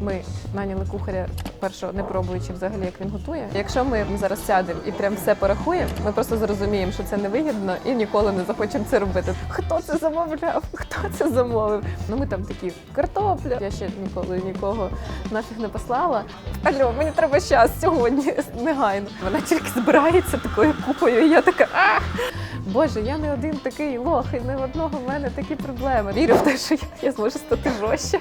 Ми наняли кухаря першого, не пробуючи взагалі, як він готує. Якщо ми зараз сядемо і прям все порахуємо, ми просто зрозуміємо, що це невигідно і ніколи не захочемо це робити. Хто це замовляв? Хто це замовив? Ну ми там такі картопля. Я ще ніколи нікого нафіг не послала. Алло, мені треба час сьогодні негайно. Вона тільки збирається такою купою, і я така. а Боже, я не один такий лох, і не в одного в мене такі проблеми. Вірю в те, що я, я зможу стати жорстче.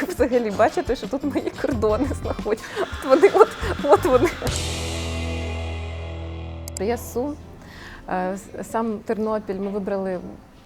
Ви взагалі бачите, що тут мої кордони знаходять. От вони, от, от вони. Я з Сум. Е, Сам Тернопіль ми вибрали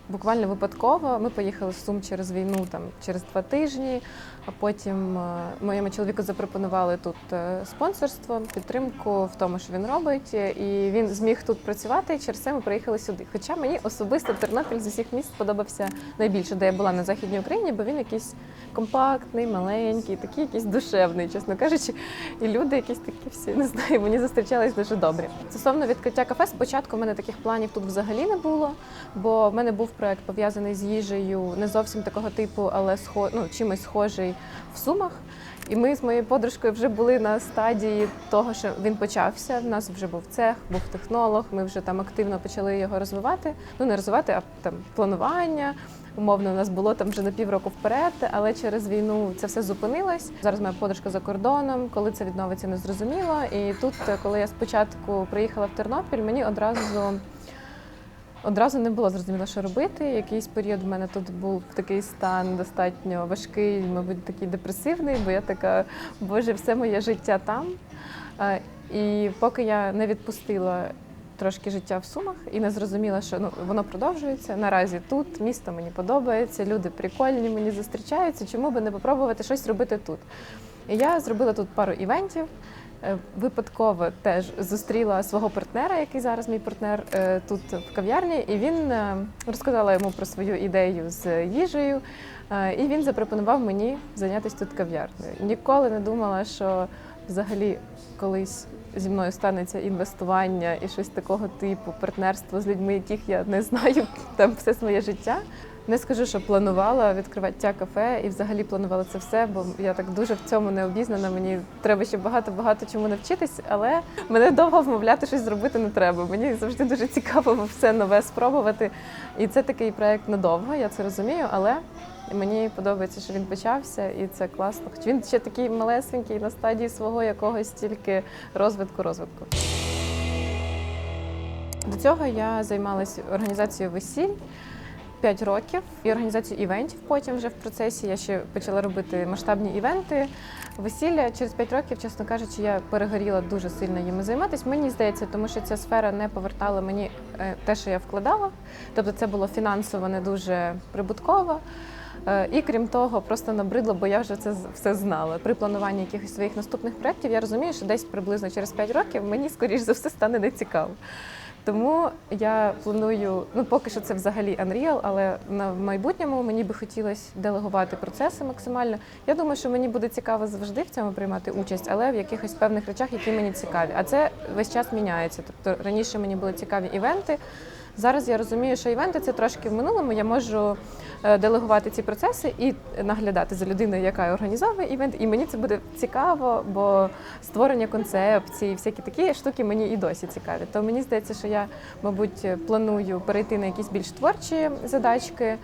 буквально випадково. Ми поїхали з Сум через війну, там через два тижні. А потім е, моєму чоловіку запропонували тут е, спонсорство, підтримку в тому, що він робить, і він зміг тут працювати. І через це ми приїхали сюди. Хоча мені особисто Тернопіль з усіх міст сподобався найбільше, де я була на західній Україні, бо він якийсь компактний, маленький, такий якийсь душевний, чесно кажучи. І люди якісь такі всі не знаю, мені зустрічались дуже добрі. Стосовно відкриття кафе, спочатку в мене таких планів тут взагалі не було, бо в мене був проект пов'язаний з їжею, не зовсім такого типу, але схо... ну, чимось схожий в сумах. І ми з моєю подружкою вже були на стадії того, що він почався. У нас вже був цех, був технолог. Ми вже там активно почали його розвивати. Ну не розвивати, а там планування. Умовно, у нас було там вже на півроку вперед, але через війну це все зупинилось. Зараз моя подружка за кордоном. Коли це відновиться, не зрозуміло. І тут, е, коли я спочатку приїхала в Тернопіль, мені одразу. Одразу не було зрозуміло, що робити. Якийсь період в мене тут був такий стан достатньо важкий, мабуть, такий депресивний, бо я така, боже, все моє життя там. Е, І поки я не відпустила трошки життя в Сумах і не зрозуміла, що ну, воно продовжується. Наразі тут місто мені подобається, люди прикольні, мені зустрічаються. Чому би не попробувати щось робити тут? І я зробила тут пару івентів. Е, Випадково теж зустріла свого партнера, який зараз мій партнер е, тут в кав'ярні, і він е, розказала йому про свою ідею з їжею, і він запропонував мені зайнятися тут кав'ярнею. Ніколи не думала, що взагалі колись зі мною станеться інвестування і щось такого типу, партнерство з людьми, яких я не знаю там все своє життя. Не скажу, що планувала відкриваття кафе і взагалі планувала це все, бо я так дуже в цьому не обізнана. Мені треба ще багато-багато чому навчитись, але мене довго вмовляти щось зробити не треба. Мені завжди дуже цікаво все нове спробувати. І це такий проект надовго, я це розумію, але мені подобається, що він почався, і це класно. Хоч він ще такий малесенький на стадії свого якогось тільки розвитку розвитку. До цього я займалася організацією весіль. 5 років і організацію івентів. Потім вже в процесі я ще почала робити масштабні івенти. Весілля через 5 років, чесно кажучи, я перегоріла дуже сильно їми займатися. Мені здається, тому що ця сфера не повертала мені е, те, що я вкладала. Тобто це було фінансово не дуже прибутково. Е, І крім того, просто набридло, бо я вже це все знала. При плануванні якихось своїх наступних проєктів я розумію, що десь приблизно через 5 років мені, скоріш за все, стане нецікаво. Тому я планую, ну поки що це взагалі Unreal, але на майбутньому мені би хотілося делегувати процеси максимально. Я думаю, що мені буде цікаво завжди в цьому приймати участь, але в якихось певних речах, які мені цікаві. А це весь час міняється. Тобто раніше мені були цікаві івенти. Зараз я розумію, що івенти це трошки в минулому. Я можу е, делегувати ці процеси і наглядати за людиною, яка організовує івент. І мені це буде цікаво, бо створення концепцій, всякі такі штуки мені і досі цікаві. То мені здається, що я, мабуть, планую перейти на якісь більш творчі задачки.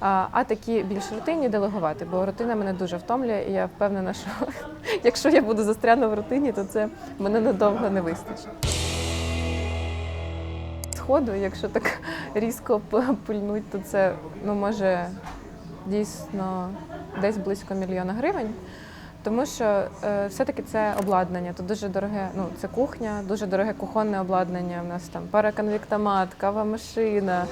А, такі більш рутинні делегувати, бо рутина мене дуже втомлює, і я впевнена, що якщо я буду застряну в рутині, то це мене надовго не вистачить. Сходу, якщо так різко пильнуть, то це ну може дійсно десь близько мільйона гривень. Тому що е, все-таки це обладнання. то дуже дороге, ну це кухня, дуже дороге кухонне обладнання. У нас там параконвектомат, кава машина,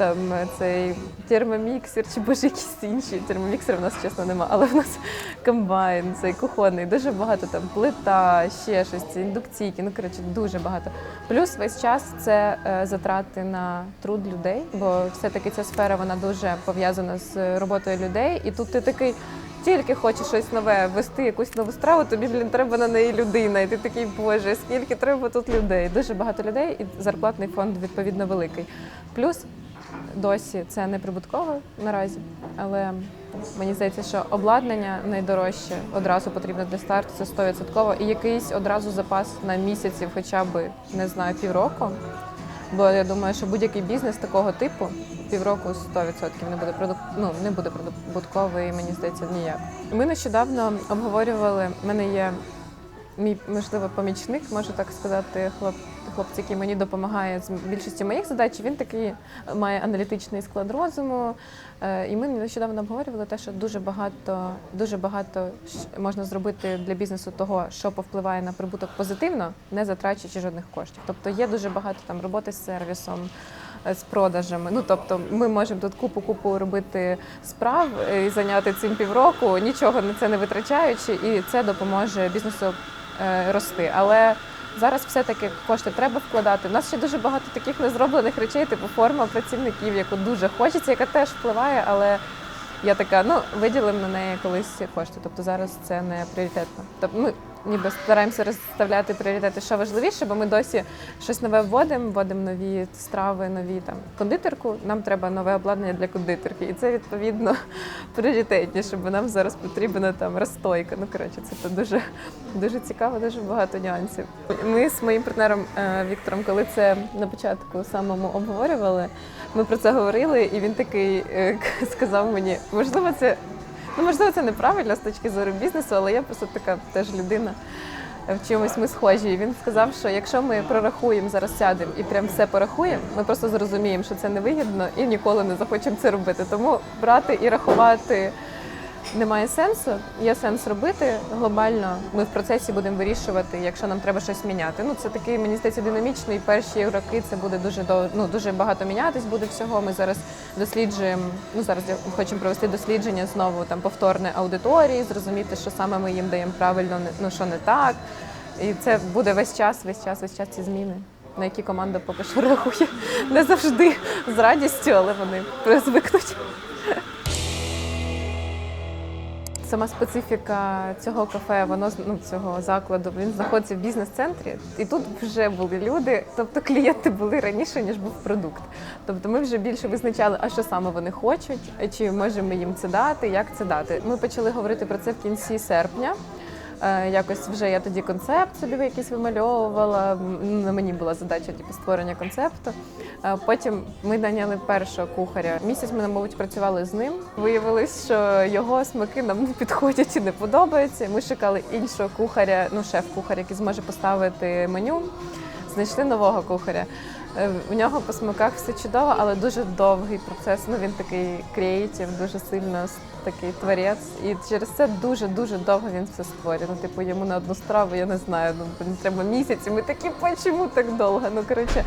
там е, цей термоміксер чи боже якісь інші. Термоміксер в нас чесно нема, але в нас комбайн, цей кухонний, дуже багато там плита, ще щось, ці індукційки. Ну коротше, дуже багато. Плюс весь час це е, затрати на труд людей, бо все-таки ця сфера вона дуже пов'язана з роботою людей. І тут ти такий. Тільки хочеш щось нове, ввести якусь нову страву, тобі блін треба на неї людина. І ти такий, боже, скільки треба тут людей. Дуже багато людей, і зарплатний фонд відповідно великий. Плюс досі це не прибутково наразі, але мені здається, що обладнання найдорожче одразу потрібно для старту, це 100%. І якийсь одразу запас на місяців, хоча б не знаю, півроку. Бо я думаю, що будь-який бізнес такого типу півроку 100% не буде продук... ну, не буде прибутковий, мені здається, ніяк. Ми нещодавно обговорювали. в мене є мій можливо помічник, можу так сказати, хлоп, хлопець, який мені допомагає з більшості моїх задач. Він такий має аналітичний склад розуму. Е, І ми нещодавно обговорювали те, що дуже багато, дуже багато можна зробити для бізнесу того, що повпливає на прибуток позитивно, не затрачуючи жодних коштів. Тобто є дуже багато там роботи з сервісом. е, З продажами, ну тобто, ми можемо тут купу купу робити справ е, і зайняти цим півроку, нічого на це не витрачаючи, і це допоможе бізнесу е, рости. Але зараз все-таки кошти треба вкладати. У нас ще дуже багато таких незроблених речей, типу форма працівників, яку дуже хочеться, яка теж впливає, але я така, ну виділимо на неї колись кошти. Тобто зараз це не пріоритетно. Тобто ми ніби стараємося розставляти пріоритети, що важливіше, бо ми досі щось нове вводимо, вводимо нові страви, нові там кондитерку. Нам треба нове обладнання для кондитерки, і це відповідно пріоритетніше, бо нам зараз потрібна там розстойка. Ну коротше, це дуже дуже цікаво, дуже багато нюансів. Ми з моїм партнером е, Віктором, коли це на початку самому обговорювали, ми про це говорили, і він такий е, сказав мені, можливо, це ну можливо, це неправильно з точки зору бізнесу, але я просто така теж людина. е, В чомусь ми схожі. Він сказав, що якщо ми прорахуємо зараз сядемо і прям все порахуємо, ми просто зрозуміємо, що це невигідно і ніколи не захочемо це робити. Тому брати і рахувати немає сенсу. Є сенс робити глобально. Ми в процесі будемо вирішувати, якщо нам треба щось міняти. Ну це такий, мені здається, динамічний. Перші роки це буде дуже ну дуже багато мінятись буде всього. Ми зараз досліджуємо. Ну зараз хочемо провести дослідження знову там повторне аудиторії, зрозуміти, що саме ми їм даємо правильно, ну що не так. І це буде весь час, весь час, весь час ці зміни. На які команда поки що реагує не завжди з радістю, але вони звикнуть. Сама специфіка цього кафе, воно ну, цього закладу, він знаходиться в бізнес-центрі, і тут вже були люди, тобто клієнти були раніше, ніж був продукт. Тобто ми вже більше визначали, а що саме вони хочуть, чи можемо їм це дати, як це дати. Ми почали говорити про це в кінці серпня. Е, Якось вже я тоді концепт собі якийсь вимальовувала. На мені була задача типу, створення концепту. Е, Потім ми наняли першого кухаря. Місяць ми, мабуть, працювали з ним. Виявилось, що його смаки нам не підходять і не подобаються. Ми шукали іншого кухаря, ну шеф-кухар, який зможе поставити меню. Знайшли нового кухаря. Е, У нього по смаках все чудово, але дуже довгий процес. Ну він такий креатив, дуже сильно такий творець. І через це дуже дуже довго він все створює. Ну, типу, йому на одну страву, я не знаю, ну треба місяць. І ми такі, чому так довго? Ну коротше.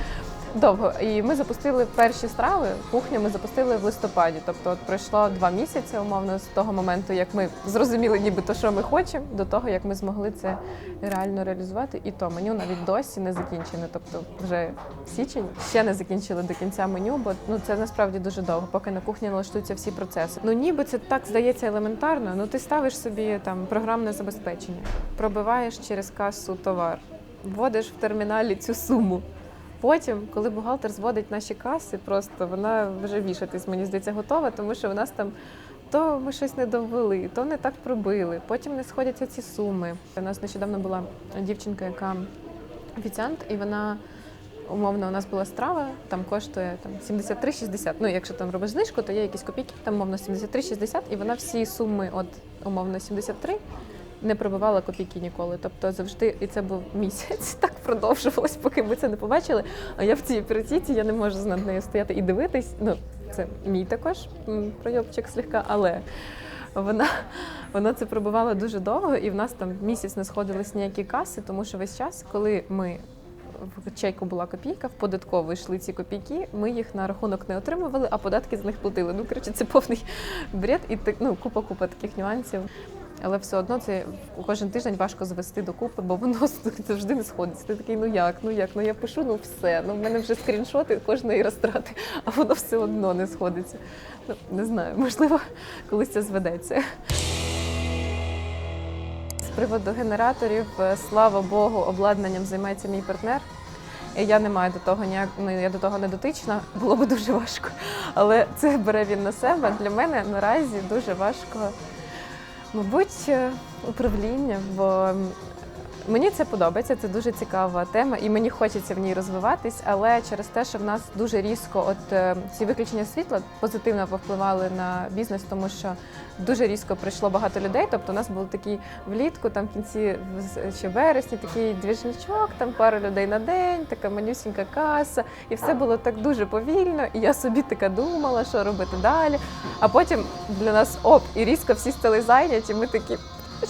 Довго. І ми запустили перші страви. Кухню ми запустили в листопаді. Тобто, от пройшло два місяці, умовно, з того моменту, як ми зрозуміли, нібито що ми хочемо, до того як ми змогли це реально реалізувати. І то меню навіть досі не закінчене. Тобто, вже січень ще не закінчили до кінця меню, бо ну це насправді дуже довго, поки на кухні налаштуються всі процеси. Ну ніби це так здається елементарно. Ну ти ставиш собі там програмне забезпечення, пробиваєш через касу товар, вводиш в терміналі цю суму. Потім, коли бухгалтер зводить наші каси, просто вона вже вішатись, мені здається, готова, тому що у нас там то ми щось не довели, то не так пробили, потім не сходяться ці суми. У нас нещодавно була дівчинка, яка офіціант, і вона. Умовно, у нас була страва, там коштує там 73,60. Ну, якщо там робиш знижку, то є якісь копійки, там умовно 73,60, і вона всі суми, от умовно 73, не пробивала копійки ніколи. Тобто завжди, і це був місяць, так продовжувалось, поки ми це не побачили. А я в цій операційці я не можу над нею стояти і дивитись. Ну, це мій також пройобчик слегка, але вона, вона це пробувала дуже довго, і в нас там місяць не сходились ніякі каси, тому що весь час, коли ми в чеку була копійка, в податкову йшли ці копійки, ми їх на рахунок не отримували, а податки з них платили. Ну, коротше, це повний бред і ну, купа-купа таких нюансів. Але все одно це кожен тиждень важко звести докупи, бо воно завжди не сходиться. Ти такий, ну як, ну як, ну я пишу, ну все. Ну в мене вже скріншоти кожної розтрати, а воно все одно не сходиться. Ну, не знаю, можливо, колись це зведеться. З приводу генераторів, е, слава Богу, обладнанням займається мій партнер. Я не маю до того ніяк, ну, я до того не дотична, було б дуже важко. Але це бере він на себе. Для мене наразі дуже важко, мабуть, е, управління, бо Мені це подобається, це дуже цікава тема, і мені хочеться в ній розвиватись, але через те, що в нас дуже різко, от е, ці виключення світла позитивно повпливали на бізнес, тому що дуже різко прийшло багато людей. Тобто, у нас був такий влітку, там в кінці ще вересні, такий двіжничок, там пару людей на день, така манюсінька каса, і все було так дуже повільно. І я собі така думала, що робити далі. А потім для нас оп, і різко всі стали зайняті. Ми такі.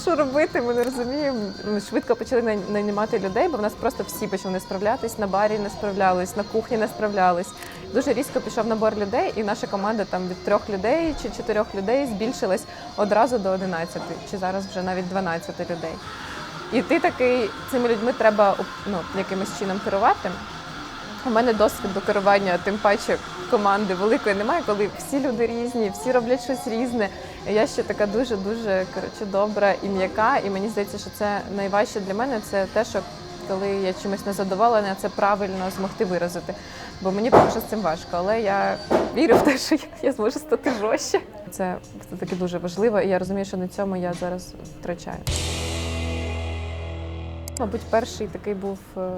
Що робити? Ми не розуміємо. Швидко почали наймати людей, бо в нас просто всі почали не справлятись. На барі не справлялись, на кухні не справлялись. Дуже різко пішов набор людей, і наша команда там від трьох людей чи чотирьох людей збільшилась одразу до 11, чи зараз вже навіть 12 людей. І ти такий цими людьми треба ну, якимось чином керувати. У мене досвіду керування, тим паче команди великої немає, коли всі люди різні, всі роблять щось різне. Я ще така дуже дуже коротше добра і м'яка. І мені здається, що це найважче для мене це те, що коли я чимось незадоволена, це правильно змогти виразити. Бо мені поки з цим важко. Але я вірю в те, що я, я зможу стати жорстче. Це все таки дуже важливо, і я розумію, що на цьому я зараз втрачаю. Мабуть, перший такий був е,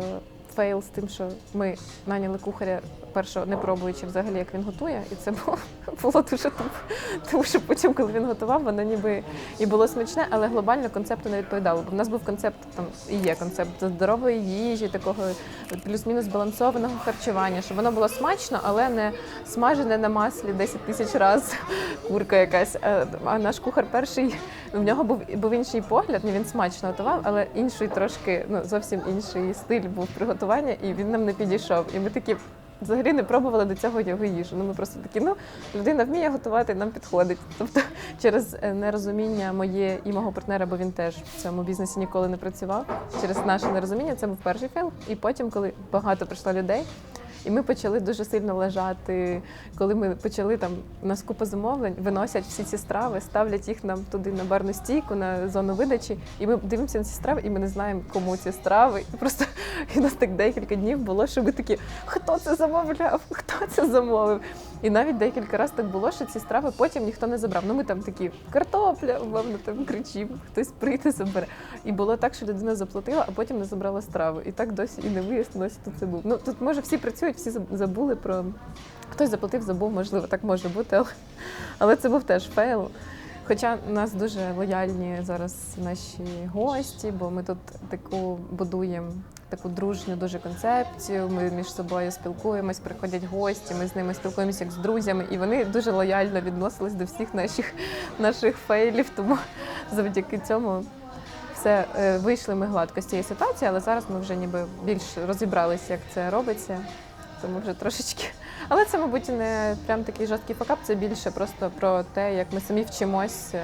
фейл з тим, що ми наняли кухаря першого, не пробуючи взагалі, як він готує, і це було, було дуже тупо. Тому що потім, коли він готував, воно ніби і було смачне, але глобально концепту не відповідало. Бо в нас був концепт там і є концепт здорової їжі, такого плюс-мінус збалансованого харчування, щоб воно було смачно, але не смажене на маслі 10 тисяч разів курка якась. Е, А наш кухар перший в нього був був інший погляд. ну, Він смачно готував, але інший трошки, ну зовсім інший стиль був приготування, і він нам не підійшов. І ми такі. Взагалі не пробували до цього його їжу. Ну ми просто такі, ну людина вміє готувати, нам підходить. Тобто, через е, нерозуміння моє і мого партнера, бо він теж в цьому бізнесі ніколи не працював. Через наше нерозуміння це був перший фейл. І потім, коли багато прийшло людей, і ми почали дуже сильно лежати. Коли ми почали там у нас купа замовлень, виносять всі ці страви, ставлять їх нам туди на барну стійку, на зону видачі. І ми дивимося на ці страви, і ми не знаємо, кому ці страви. І просто і нас так декілька днів було, що ми такі, хто це замовляв? Хто це замовив? І навіть декілька разів так було, що ці страви потім ніхто не забрав. Ну ми там такі картопля, умовно там кричимо, хтось прийде забере. І було так, що людина заплатила, а потім не забрала страву. І так досі і не вияснилося, хто це був. Ну тут може всі працюють, всі забули про хтось заплатив, забув, можливо, так може бути, але, але це був теж фейл. Хоча нас дуже лояльні зараз наші гості, бо ми тут таку будуємо таку дружню дуже концепцію. Ми між собою спілкуємось, приходять гості, ми з ними спілкуємося як з друзями, і вони дуже лояльно відносились до всіх наших, наших фейлів. Тому завдяки цьому все е, вийшли ми гладко з цієї ситуації, але зараз ми вже ніби більш розібралися, як це робиться. Тому вже трошечки. Але це, мабуть, не прям такий жорсткий факап, це більше просто про те, як ми самі вчимось е,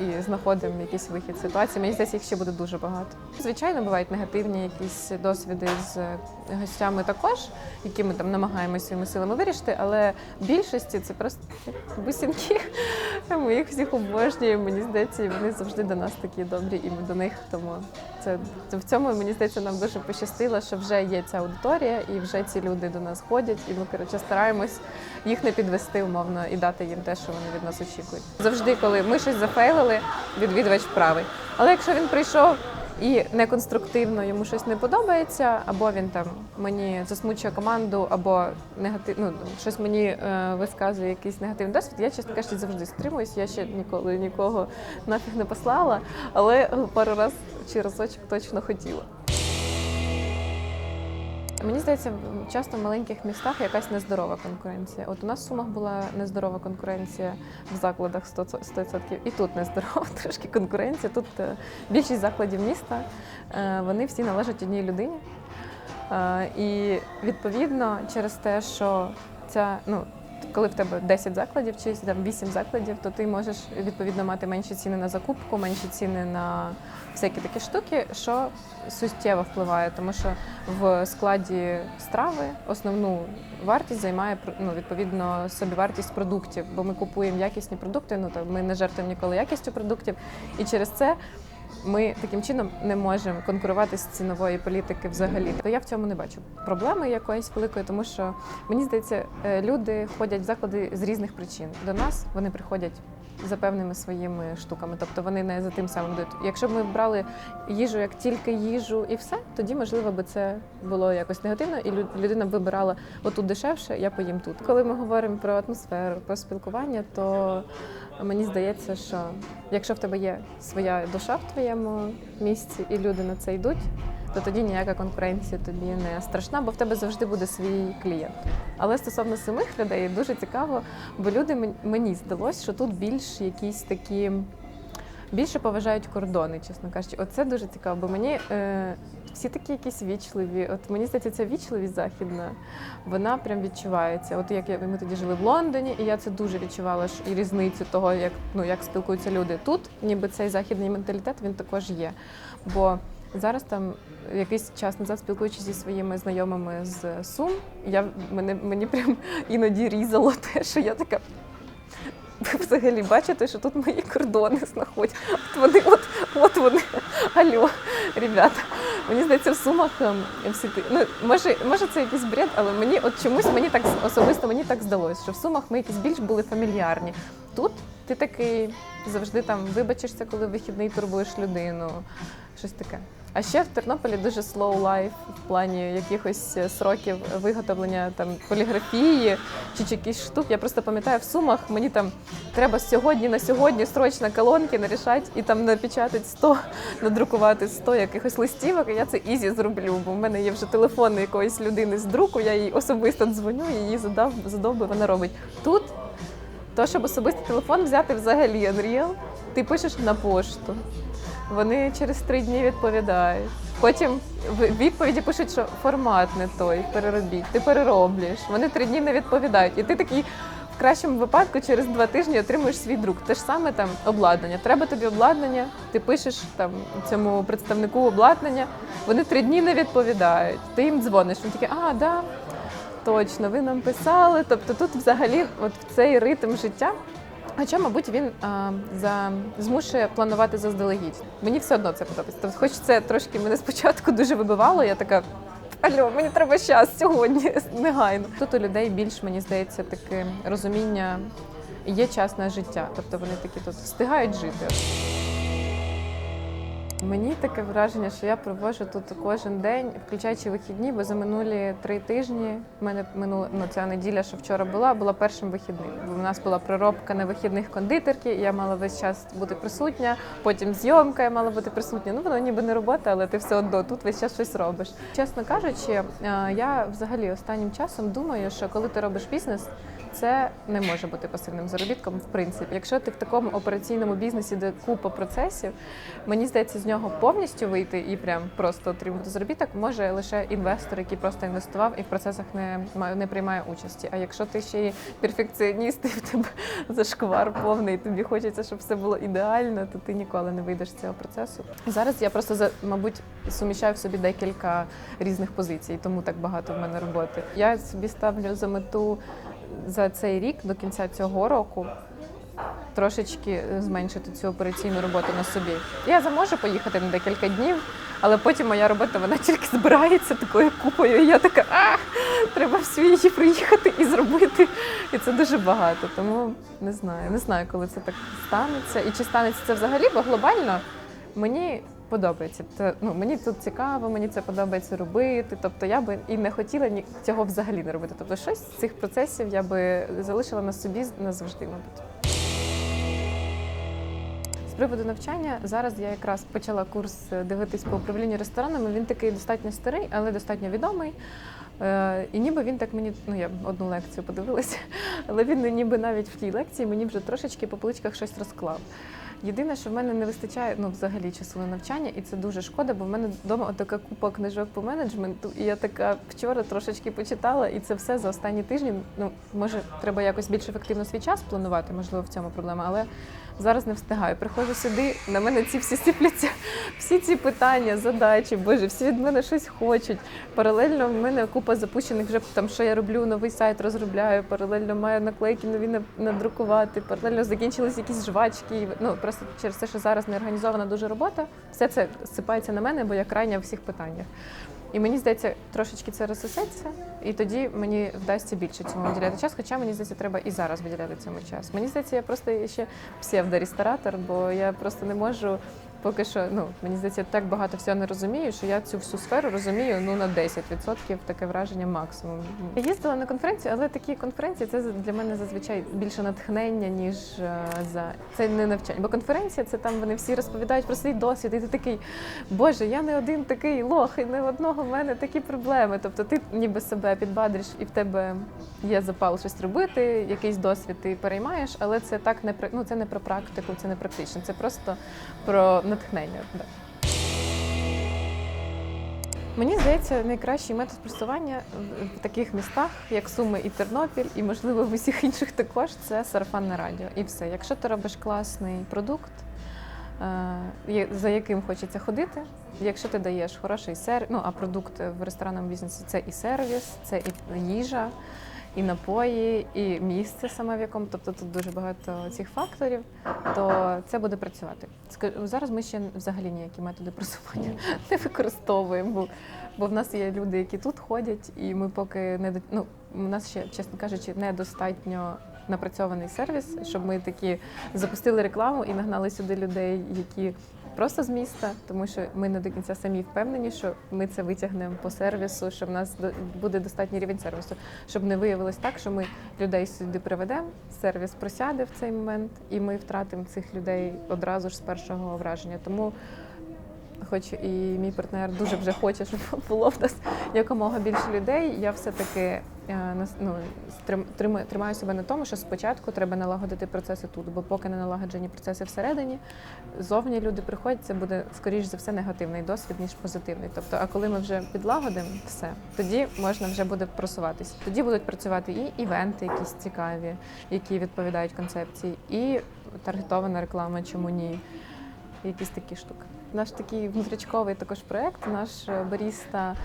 і знаходимо якийсь вихід ситуації. Мені здається, їх ще буде дуже багато. Звичайно, бувають негативні якісь досвіди з е, гостями також, які ми там намагаємося своїми силами вирішити, але в більшості це просто бусинки. Ми їх всіх обожнюємо. Мені здається, вони завжди до нас такі добрі, і ми до них. Тому це в цьому мені здається, нам дуже пощастило, що вже є ця аудиторія, і вже ці люди до нас ходять, і ми коротше стараємось їх не підвести умовно і дати їм те, що вони від нас очікують. Завжди, коли ми щось зафейлили, відвідувач правий. Але якщо він прийшов і неконструктивно йому щось не подобається, або він там мені засмучує команду, або негатив, ну, щось мені е, висказує якийсь негативний досвід, я, чесно кажучи, завжди стримуюсь. Я ще ніколи нікого нафіг не послала, але пару раз чи разочок точно хотіла. Мені здається, часто в маленьких містах якась нездорова конкуренція. От у нас в Сумах була нездорова конкуренція в закладах 100%, 100% і тут нездорова трошки конкуренція. Тут е, більшість закладів міста е, вони всі належать одній людині. Е, І відповідно через те, що ця ну. Коли в тебе 10 закладів чи там 8 закладів, то ти можеш відповідно мати менші ціни на закупку, менші ціни на всякі такі штуки, що суттєво впливає, тому що в складі страви основну вартість займає ну, відповідно собівартість продуктів, бо ми купуємо якісні продукти. Ну то ми не жертвуємо ніколи якістю продуктів, і через це ми таким чином не можемо конкурувати з цінової політики взагалі. То я в цьому не бачу проблеми якоїсь великої, тому що мені здається, е, люди ходять в заклади з різних причин. До нас вони приходять за певними своїми штуками, тобто вони не за тим самим йдуть. Якщо б ми брали їжу як тільки їжу і все, тоді можливо би це було якось негативно, і людина б вибирала отут дешевше, я поїм тут. Коли ми говоримо про атмосферу, про спілкування, то мені здається, що якщо в тебе є своя душа в твоєму місці, і люди на це йдуть, то тоді ніяка конкуренція тобі не страшна, бо в тебе завжди буде свій клієнт. Але стосовно самих людей дуже цікаво, бо люди мен- мені здалось, що тут більш якісь такі. Більше поважають кордони, чесно кажучи. Оце дуже цікаво, бо мені е, всі такі якісь вічливі. От мені здається, ця вічливість західна, вона прям відчувається. От як ми тоді жили в Лондоні, і я це дуже відчувала що і різницю того, як ну як спілкуються люди тут, ніби цей західний менталітет він також є. Бо зараз там якийсь час назад, спілкуючись зі своїми знайомими з Сум, я мене мені прям іноді різало те, що я така. Ви взагалі бачите, що тут мої кордони знаходять. От вони, от, от вони. Алло, ребята. Мені здається, в сумах ем, всі. Ну, може, може, це якийсь бред, але мені от чомусь мені так особисто мені так здалося, що в сумах ми якісь більш були фамільярні. Тут ти такий завжди там вибачишся, коли вихідний турбуєш людину. Щось таке. А ще в Тернополі дуже slow life в плані якихось е, сроків виготовлення там поліграфії чи якісь штук. Я просто пам'ятаю в сумах, мені там треба сьогодні на сьогодні срочно колонки нарішати і там напечатати 100, надрукувати 100 якихось листівок. І я це ізі зроблю, бо в мене є вже телефон якоїсь людини з друку. Я їй особисто дзвоню, її задав задовби, вона робить тут. То, щоб особистий телефон взяти взагалі Unreal, ти пишеш на пошту. Вони через три дні відповідають. Потім в відповіді пишуть, що формат не той, переробіть. Ти перероблюєш. Вони три дні не відповідають. І ти такий в кращому випадку через два тижні отримуєш свій друк. Те ж саме там обладнання. Треба тобі обладнання, ти пишеш там цьому представнику обладнання. Вони три дні не відповідають. Ти їм дзвониш. Він такий, а, да, точно, ви нам писали. Тобто тут взагалі, от цей ритм життя. Хоча, мабуть, він а, за змушує планувати заздалегідь. Мені все одно це подобається. Тобто, хоч це трошки мене спочатку дуже вибивало, я така. Алло, мені треба час сьогодні, негайно. Тут у людей більш, мені здається, таке розуміння, є час на життя. Тобто вони такі тут встигають жити. Мені таке враження, що я проводжу тут кожен день, включаючи вихідні, бо за минулі три тижні в мене минула ну, ця неділя, що вчора була, була першим вихідним. У нас була проробка на вихідних кондитерки, я мала весь час бути присутня. Потім зйомка я мала бути присутня. Ну воно ніби не робота, але ти все одно тут весь час щось робиш. Чесно кажучи, е, я взагалі останнім часом думаю, що коли ти робиш бізнес. Це не може бути пасивним заробітком, в принципі. Якщо ти в такому операційному бізнесі, де купа процесів, мені здається, з нього повністю вийти і прям просто отримати заробіток може лише інвестор, який просто інвестував і в процесах не не приймає участі. А якщо ти ще й перфекціоніст, і в тебе зашквар повний, тобі хочеться, щоб все було ідеально, то ти ніколи не вийдеш з цього процесу. Зараз я просто за- мабуть суміщаю в собі декілька різних позицій, тому так багато в мене роботи. Я собі ставлю за мету за цей рік до кінця цього року трошечки зменшити цю операційну роботу на собі. Я заможу поїхати на декілька днів, але потім моя робота вона тільки збирається такою купою. І я така, а треба всю її приїхати і зробити. І це дуже багато. Тому не знаю, не знаю, коли це так станеться. І чи станеться це взагалі, бо глобально мені. Подобається це. Ну мені тут цікаво, мені це подобається робити. Тобто я би і не хотіла ні цього взагалі не робити. Тобто, щось з цих процесів я би залишила на собі назавжди, мабуть. З приводу навчання зараз я якраз почала курс е, дивитись по управлінню ресторанами. Він такий достатньо старий, але достатньо відомий. Е, І ніби він так мені, ну я одну лекцію подивилася, але він ніби навіть в тій лекції мені вже трошечки по поличках щось розклав. Єдине, що в мене не вистачає ну, взагалі часу на навчання, і це дуже шкода, бо в мене вдома така купа книжок по менеджменту, і я така вчора трошечки почитала, і це все за останні тижні. Ну, може, треба якось більш ефективно свій час планувати, можливо, в цьому проблема, але зараз не встигаю. Приходжу сюди, на мене ці всі сипляться, всі ці питання, задачі, боже, всі від мене щось хочуть. Паралельно в мене купа запущених вже там, що я роблю, новий сайт розробляю, паралельно маю наклейки нові на- надрукувати, паралельно закінчились якісь жвачки. Ну, просто через те, що зараз не організована дуже робота, все це сипається на мене, бо я крайня в всіх питаннях. І мені здається, трошечки це розсосеться, і тоді мені вдасться більше цьому виділяти час. Хоча мені здається, треба і зараз виділяти цьому час. Мені здається, я просто ще псевдоресторатор, бо я просто не можу. Поки що, ну мені здається, так багато всього не розумію, що я цю всю сферу розумію ну на 10% таке враження максимум. Я їздила на конференції, але такі конференції це для мене зазвичай більше натхнення, ніж е, за це не навчання. Бо конференція це там вони всі розповідають про свій досвід, і ти такий, боже, я не один такий лох, і не в одного в мене такі проблеми. Тобто ти ніби себе підбадриш, і в тебе є запал щось робити, якийсь досвід ти переймаєш, але це так не про- ну, це не про практику, це не практично, це просто про натхнення. Мені здається, найкращий метод просування в- в таких містах, як Суми і Тернопіль, і можливо в усіх інших також, це сарафанне радіо. І все. Якщо ти робиш класний продукт, е, за яким хочеться ходити, якщо ти даєш хороший сервіс, ну а продукт в ресторанному бізнесі це і сервіс, це і їжа, і напої, і місце саме в якому, тобто тут дуже багато цих факторів, то це буде працювати. Зараз ми ще взагалі ніякі методи просування не використовуємо, бо, в нас є люди, які тут ходять, і ми поки не ну, у нас ще, чесно кажучи, недостатньо напрацьований сервіс, щоб ми такі запустили рекламу і нагнали сюди людей, які просто з міста, тому що ми не до кінця самі впевнені, що ми це витягнемо по сервісу, що в нас буде достатній рівень сервісу, щоб не виявилось так, що ми людей сюди приведемо, сервіс просяде в цей момент, і ми втратимо цих людей одразу ж з першого враження. Тому хоч і мій партнер дуже вже хоче, щоб було в нас якомога більше людей. Я все-таки е, ну, тримаю, себе на тому, що спочатку треба налагодити процеси тут, бо поки не налагоджені процеси всередині, зовні люди приходять, це буде скоріш за все негативний досвід, ніж позитивний. Тобто, а коли ми вже підлагодимо все, тоді можна вже буде просуватися. Тоді будуть працювати і івенти, якісь цікаві, які відповідають концепції, і таргетована реклама, чому ні якісь такі штуки. Наш такий внутрічковий також проект. наш е, баріста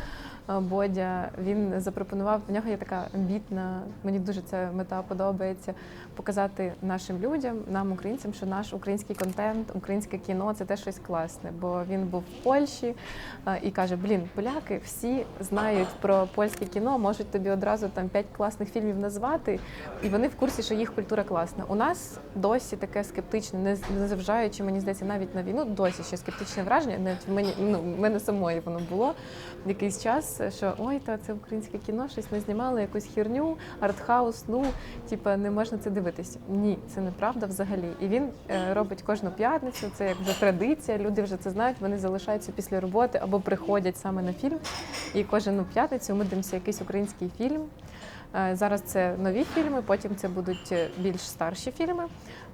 Бодя, він запропонував, в нього є така амбітна, мені дуже ця мета подобається, показати нашим людям, нам, українцям, що наш український контент, українське кіно це теж щось класне. Бо він був в Польщі е, і каже: Блін, поляки всі знають про польське кіно, можуть тобі одразу там п'ять класних фільмів назвати, і вони в курсі, що їх культура класна. У нас досі таке скептичне, не незважаючи, мені здається, навіть на війну, досі ще скептичне враження. Навіть в мені ну в мене самої воно було якийсь час, що ой, та це українське кіно, щось не знімали, якусь херню, артхаус, ну типа не можна це дивитись. Ні, це неправда взагалі. І він е, робить кожну п'ятницю. Це як традиція. Люди вже це знають. Вони залишаються після роботи або приходять саме на фільм. І кожну п'ятницю ми дивимося якийсь український фільм. Е, Зараз це нові фільми, потім це будуть е, більш старші фільми.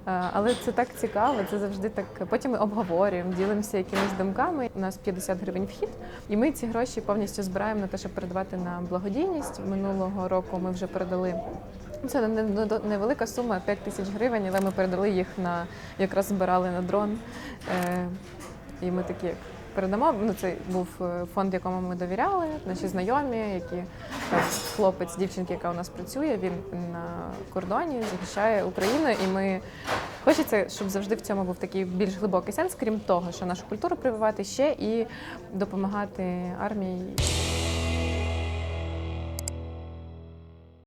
Е, Але це так цікаво, це завжди так. Потім ми обговорюємо, ділимося якимись думками. У нас 50 гривень вхід, і ми ці гроші повністю збираємо на те, щоб передавати на благодійність. Минулого року ми вже передали. Це не- не- не- невелика сума 5 тисяч гривень, але ми передали їх на якраз збирали на дрон. І ми такі передамо. Ну, це був е, фонд, якому ми довіряли, наші знайомі, які там, хлопець, дівчинки, яка у нас працює, він на кордоні захищає Україну, і ми хочеться, щоб завжди в цьому був такий більш глибокий сенс, крім того, що нашу культуру прививати ще і допомагати армії.